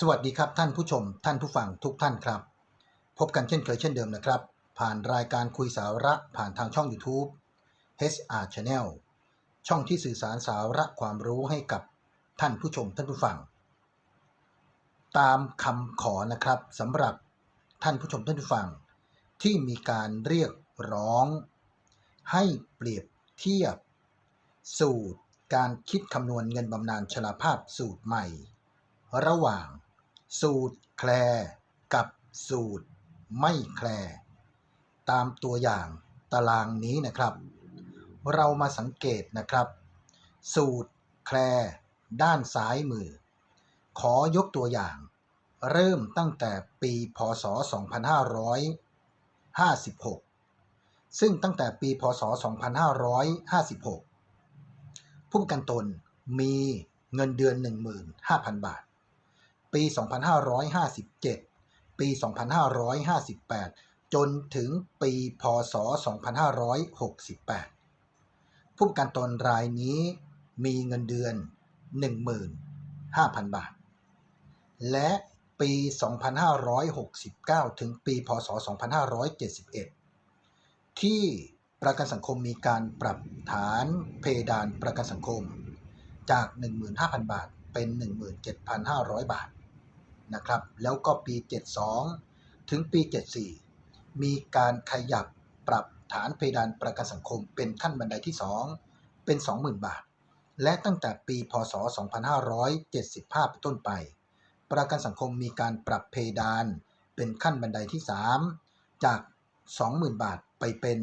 สวัสดีครับท่านผู้ชมท่านผู้ฟังทุกท่านครับ พบกันเช่นเคยเช่นเดิมนะครับ ผ่านรายการคุยสาระผ่านทางช่อง YouTube HR Channel ช่องที่สื่อสารสาระความรู้ให้กับท่านผู้ชมท่านผู้ฟัง ตามคำขอนะครับสำหรับท่านผู้ชมท่านผู้ฟัง ที่มีการเรียกร้อง ให้เปรียบเทียบ สูตรการคิดคำนวณเงินบำนาญชราภาพสูตรใหม่ ระหว่าง สูตรแคลกับสูตรไม่แคลตามตัวอย่างตารางนี้นะครับ เรามาสังเกตนะครับ สูตรแคลด้านซ้ายมือ ขอยกตัวอย่าง เริ่มตั้งแต่ปีพศ 2556 ซึ่งตั้งแต่ปีพศ 2556 ผู้ประกันตนมีเงินเดือน 15,000 บาท ปี 2557 ปี 2558 จนถึงปี พศ 2568 ผู้กันตนรายนี้มีเงินเดือน 15,000 บาท และปี 2569 ถึงปี พศ 2571 ที่ประกันสังคมมีการปรับฐานเพดานประกันสังคมจาก 15,000 บาท เป็น 17,500 บาท นะครับ แล้วก็ปี 72 ถึงปี 74 มีการขยับปรับฐานเพดานประกันสังคมเป็นขั้นบันไดที่ 2 เป็น 20,000 บาท และตั้งแต่ปี พศ 2575 เป็นต้นไป ประกันสังคมมีการปรับเพดานเป็นขั้นบันไดที่ 3 จาก 20,000 บาทไปเป็น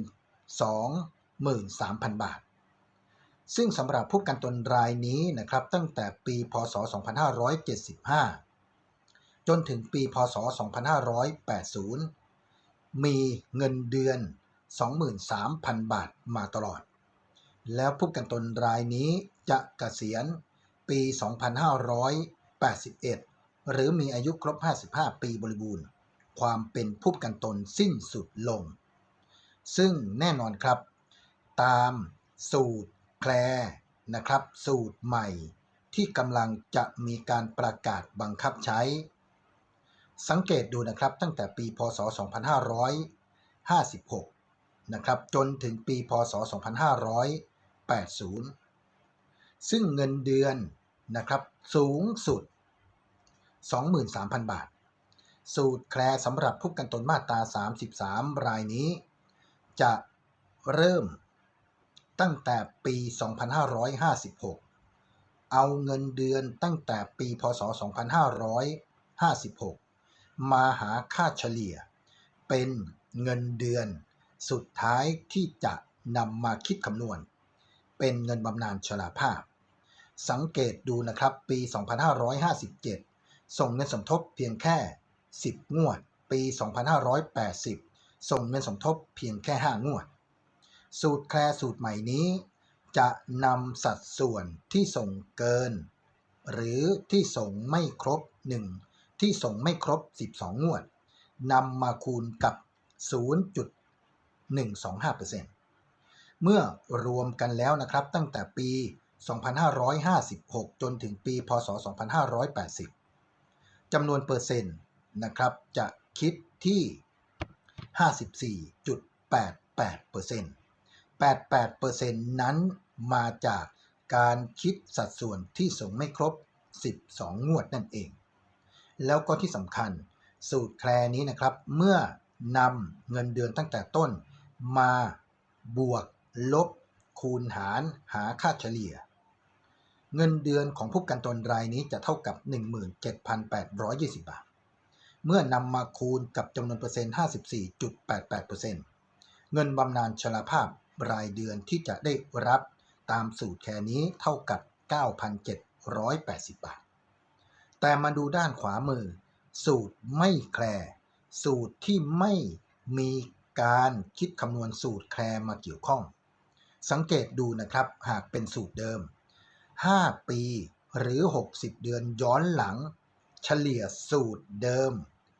23,000 บาท ซึ่งสำหรับผู้กันตนรายนี้นะครับตั้งแต่ปี พศ 2575จ นถึงปีพศ 2580 มีเงินเดือน 23,000 บาทมาตลอด แล้วผู้กันตนรายนี้จะเกษียณปี 2581 หรือมีอายุครบ 55 ปีบริบูรณ์ ความเป็นผู้กันตนสิ้นสุดลง ซึ่งแน่นอนครับ ตามสูตรแคลนะครับ สูตรใหม่ที่กำลังจะมีการประกาศบังคับใช้ สังเกตดูนะครับตั้งแต่ปีพศ 2556 นะครับจนถึงปีพศ 2580 ซึ่งเงินเดือนนะครับสูงสุด 23,000 บาท สูตรแคลสำหรับผู้กันตนมาตรา 33 รายนี้ จะเริ่มตั้งแต่ปี 2556 เอาเงินเดือนตั้งแต่ปีพศ 2556 มาหาค่าเฉลี่ย เป็นเงินเดือน สุดท้ายที่จะนำมาคิดคำนวณ เป็นเงินบำนาญชราภาพ สังเกตดูนะครับปี 2557 ส่งเงินสมทบเพียงแค่ 10 งวด ปี 2580 ส่งเงินสมทบเพียงแค่ 5 งวด สูตรแคลสูตรใหม่นี้ จะนำสัดส่วนที่ส่งเกิน หรือที่ส่งไม่ครบ 1 ที่ส่งไม่ครบ 12 งวดนำมาคูณกับ 0.125%เมื่อรวมกันแล้วนะครับตั้งแต่ปี 2556 จนถึงปีพศ 2580 จำนวนเปอร์เซ็นต์นะครับจะคิดที่ 54.88% 88%นั้นมาจากการคิดสัดส่วนที่ส่งไม่ครบ 12 งวดนั่นเอง แล้วก็ที่สำคัญ สูตรแคลนี้นะครับ เมื่อนำเงินเดือนตั้งแต่ต้น มาบวกลบ คูณหารหาค่าเฉลี่ย เงินเดือนของผู้กันตนรายนี้จะเท่ากับ 17,820 บาท เมื่อนำมาคูณกับจำนวนเปอร์เซ็นต์ 54.88%เงินบำนาญชราภาพรายเดือนที่จะได้รับตามสูตรแค่นี้เท่ากับ 9,780 บาท แต่มาดูด้านขวามือ สูตรไม่แคลสูตรที่ไม่มีการคิดคำนวณสูตรแคลมาเกี่ยวข้อง สังเกตดูนะครับหากเป็นสูตรเดิม 5 ปีหรือ 60 เดือนย้อนหลัง เฉลี่ยสูตรเดิม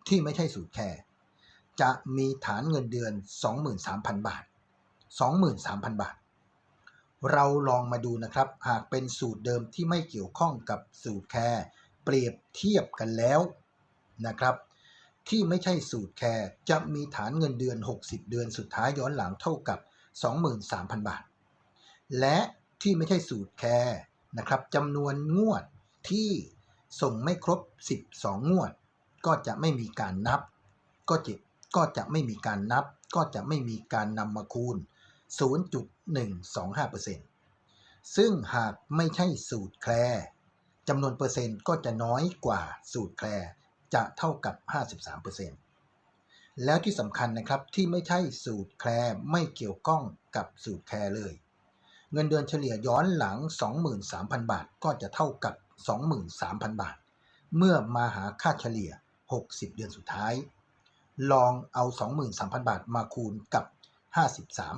ที่ไม่ใช่สูตรแคลจะมีฐานเงินเดือน 23,000 บาท 23,000 บาท เราลองมาดูนะครับ หากเป็นสูตรเดิมที่ไม่เกี่ยวข้องกับสูตรแคร์ เปรียบเทียบกันแล้วนะครับ ที่ไม่ใช่สูตรแคร์จะมีฐานเงินเดือน 60 เดือนสุดท้ายย้อนหลังเท่ากับ 23,000 บาท และที่ไม่ใช่สูตรแคร์นะครับจำนวนงวดที่ส่งไม่ครบ 12 งวด ก็จะไม่มีการนับ ก็จะก็จะไม่มีการนับ ก็จะไม่มีการนำมาคูณ 0.125%ซึ่งหากไม่ใช่สูตรแคร์ จำนวนเปอร์เซ็นต์ก็จะน้อยกว่าสูตรแคร์จะเท่ากับ 53%แล้วที่สำคัญนะครับที่ไม่ใช่สูตรแคร์ไม่เกี่ยวข้องกับสูตรแคร์เลย เงินเดือนเฉลี่ยย้อนหลัง 23,000 บาทก็จะเท่ากับ 23,000 บาท เมื่อมาหาค่าเฉลี่ย 60 เดือนสุดท้าย ลองเอา 23,000 บาทมาคูณกับ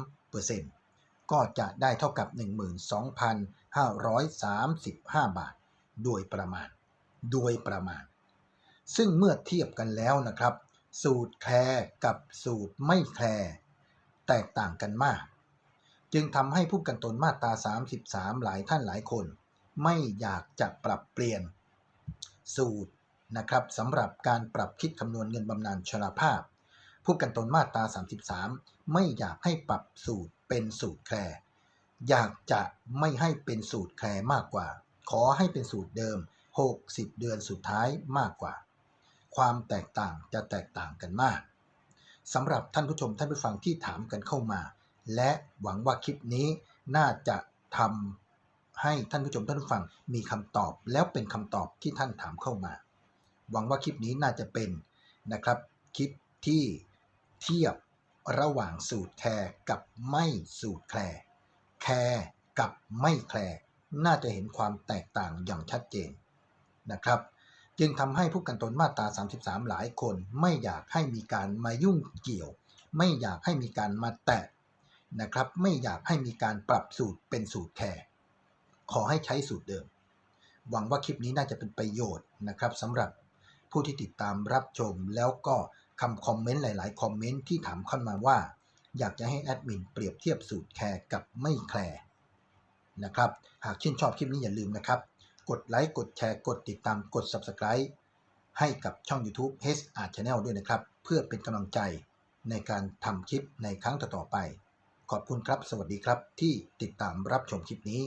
53%ก็จะได้เท่ากับ 12,535 บาท โดยประมาณ โดยประมาณ ซึ่งเมื่อเทียบกันแล้วนะครับ สูตรแคร์กับสูตรไม่แคร์แตกต่างกันมาก จึงทำให้ผู้กันตนมาตรา 33 หลายท่านหลายคน ไม่อยากจะปรับเปลี่ยน สูตรนะครับสำหรับการปรับคิดคำนวณเงินบำนาญชราภาพ ผู้กันตนมาตรา 33 ไม่อยากให้ปรับสูตรเป็นสูตรแคร์อยากจะไม่ให้เป็นสูตรแคร์มากกว่า ขอให้เป็นสูตรเดิม 60 เดือนสุดท้ายมากกว่า ความแตกต่างจะแตกต่างกันมากสำหรับท่านผู้ชมท่านผู้ฟังที่ถามกันเข้ามา และหวังว่าคลิปนี้น่าจะทำให้ท่านผู้ชมท่านผู้ฟังมีคำตอบ แล้วเป็นคำตอบที่ท่านถามเข้ามา หวังว่าคลิปนี้น่าจะเป็นนะครับคลิปที่เทียบระหว่างสูตรแคร์กับไม่สูตรแคร์แคร์กับไม่แคร์ น่าจะเห็นความแตกต่างอย่างชัดเจนนะครับ จึงทำให้ผู้กันตนมาตรา 33 หลายคนไม่อยากให้มีการมายุ่งเกี่ยว ไม่อยากให้มีการมาแตะนะครับ ไม่อยากให้มีการปรับสูตรเป็นสูตรแคร์ขอให้ใช้สูตรเดิม หวังว่าคลิปนี้น่าจะเป็นประโยชน์นะครับสำหรับผู้ที่ติดตามรับชมแล้วก็คำคอมเมนต์หลาย ๆ คอมเมนต์ที่ถามเข้ามาว่า อยากจะให้แอดมินเปรียบเทียบสูตรแคร์กับไม่แคร์ นะครับ หากชื่นชอบคลิปนี้อย่าลืมนะครับ กดไลค์กดแชร์กดติดตามกด Subscribe ให้กับช่อง YouTube h Art Channel ด้วยนะครับ เพื่อเป็นกำลังใจในการทำคลิปในครั้งต่อๆไป ขอบคุณครับ สวัสดีครับที่ติดตามรับชมคลิปนี้